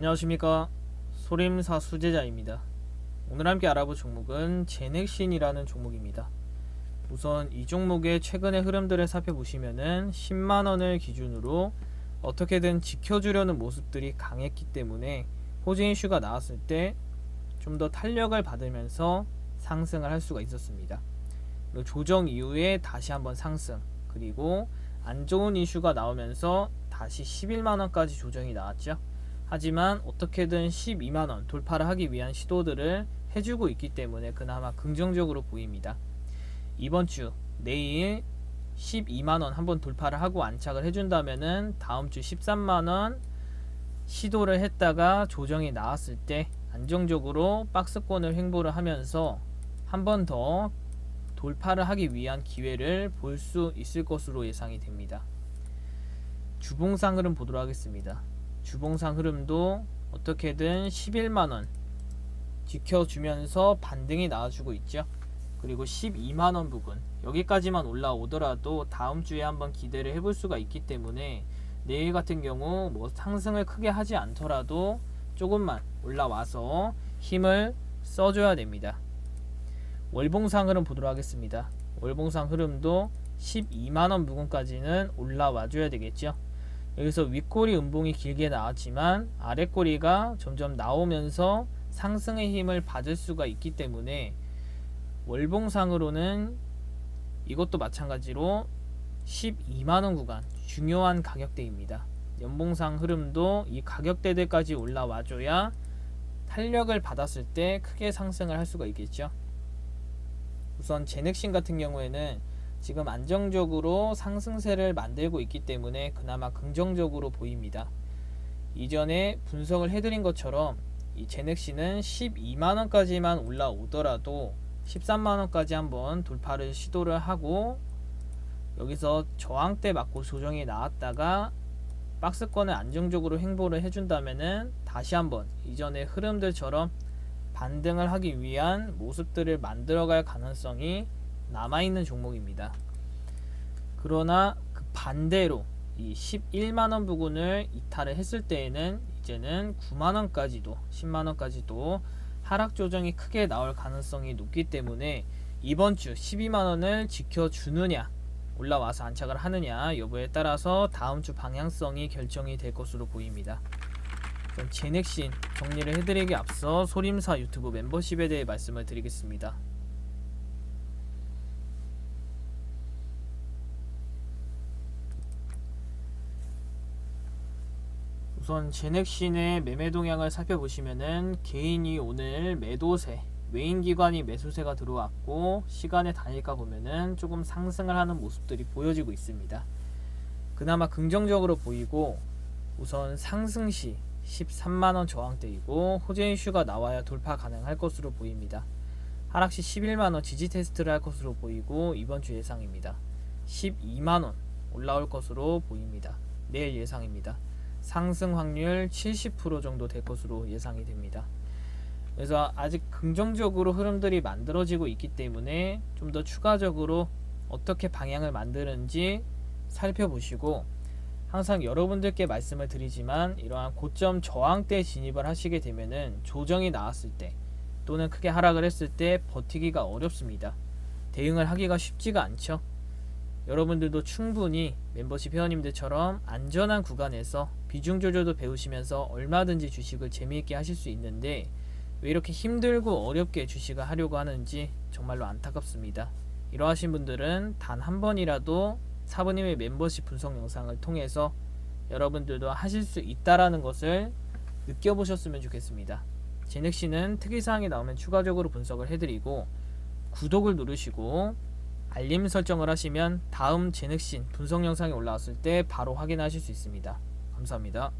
안녕하십니까. 소림사 수제자입니다. 오늘 함께 알아볼 종목은 제넥신이라는 종목입니다. 우선 이 종목의 최근의 흐름들을 살펴보시면은 10만원을 기준으로 어떻게든 지켜주려는 모습들이 강했기 때문에 호재 이슈가 나왔을 때 좀 더 탄력을 받으면서 상승을 할 수가 있었습니다. 조정 이후에 다시 한번 상승 그리고 안 좋은 이슈가 나오면서 다시 11만원까지 조정이 나왔죠 하지만 어떻게든 12만원 돌파를 하기 위한 시도들을 해주고 있기 때문에 그나마 긍정적으로 보입니다. 이번 주 내일 12만원 한번 돌파를 하고 안착을 해준다면은 다음 주 13만원 시도를 했다가 조정이 나왔을 때 안정적으로 박스권을 횡보를 하면서 한 번 더 돌파를 하기 위한 기회를 볼 수 있을 것으로 예상이 됩니다. 주봉상 흐름 보도록 하겠습니다. 주봉상 흐름도 어떻게든 11만원 지켜주면서 반등이 나와주고 있죠. 그리고 12만원 부분 여기까지만 올라오더라도 다음 주에 한번 기대를 해볼 수가 있기 때문에 내일 같은 경우 뭐 상승을 크게 하지 않더라도 조금만 올라와서 힘을 써줘야 됩니다. 월봉상 흐름 보도록 하겠습니다. 월봉상 흐름도 12만원 부근까지는 올라와 줘야 되겠죠. 여기서 윗꼬리 음봉이 길게 나왔지만 아랫꼬리가 점점 나오면서 상승의 힘을 받을 수가 있기 때문에 월봉상으로는 이것도 마찬가지로 12만원 구간 중요한 가격대입니다. 연봉상 흐름도 이 가격대들까지 올라와줘야 탄력을 받았을 때 크게 상승을 할 수가 있겠죠. 우선 제넥신 같은 경우에는 지금 안정적으로 상승세를 만들고 있기 때문에 그나마 긍정적으로 보입니다. 이전에 분석을 해드린 것처럼 이 제넥시는 12만원까지만 올라오더라도 13만원까지 한번 돌파를 시도를 하고 여기서 저항대 맞고 조정이 나왔다가 박스권을 안정적으로 횡보를 해준다면은 다시 한번 이전의 흐름들처럼 반등을 하기 위한 모습들을 만들어갈 가능성이 남아있는 종목입니다. 그러나 그 반대로 이 11만원 부근을 이탈을 했을 때에는 이제는 9만원까지도 10만원까지도 하락 조정이 크게 나올 가능성이 높기 때문에 이번 주 12만원을 지켜주느냐 올라와서 안착을 하느냐 여부에 따라서 다음 주 방향성이 결정이 될 것으로 보입니다. 제넥신 정리를 해드리기 앞서 소림사 유튜브 멤버십에 대해 말씀을 드리겠습니다. 우선 제넥신의 매매 동향을 살펴보시면은 개인이 오늘 매도세, 외인 기관이 매수세가 들어왔고 시간의 단일가 보면은 조금 상승을 하는 모습들이 보여지고 있습니다. 그나마 긍정적으로 보이고 우선 상승 시 13만원 저항대이고 호재 이슈가 나와야 돌파 가능할 것으로 보입니다. 하락 시 11만원 지지 테스트를 할 것으로 보이고 이번 주 예상입니다. 12만원 올라올 것으로 보입니다. 내일 예상입니다. 상승 확률 70% 정도 될 것으로 예상이 됩니다. 그래서 아직 긍정적으로 흐름들이 만들어지고 있기 때문에 좀 더 추가적으로 어떻게 방향을 만드는지 살펴보시고 항상 여러분들께 말씀을 드리지만 이러한 고점 저항대 진입을 하시게 되면은 조정이 나왔을 때 또는 크게 하락을 했을 때 버티기가 어렵습니다. 대응을 하기가 쉽지가 않죠. 여러분들도 충분히 멤버십 회원님들처럼 안전한 구간에서 비중 조절도 배우시면서 얼마든지 주식을 재미있게 하실 수 있는데 왜 이렇게 힘들고 어렵게 주식을 하려고 하는지 정말로 안타깝습니다. 이러하신 분들은 단 한 번이라도 사부님의 멤버십 분석 영상을 통해서 여러분들도 하실 수 있다라는 것을 느껴보셨으면 좋겠습니다. 제넥시는 특이사항이 나오면 추가적으로 분석을 해드리고 구독을 누르시고 알림 설정을 하시면 다음 제넥신 분석 영상이 올라왔을 때 바로 확인하실 수 있습니다. 감사합니다.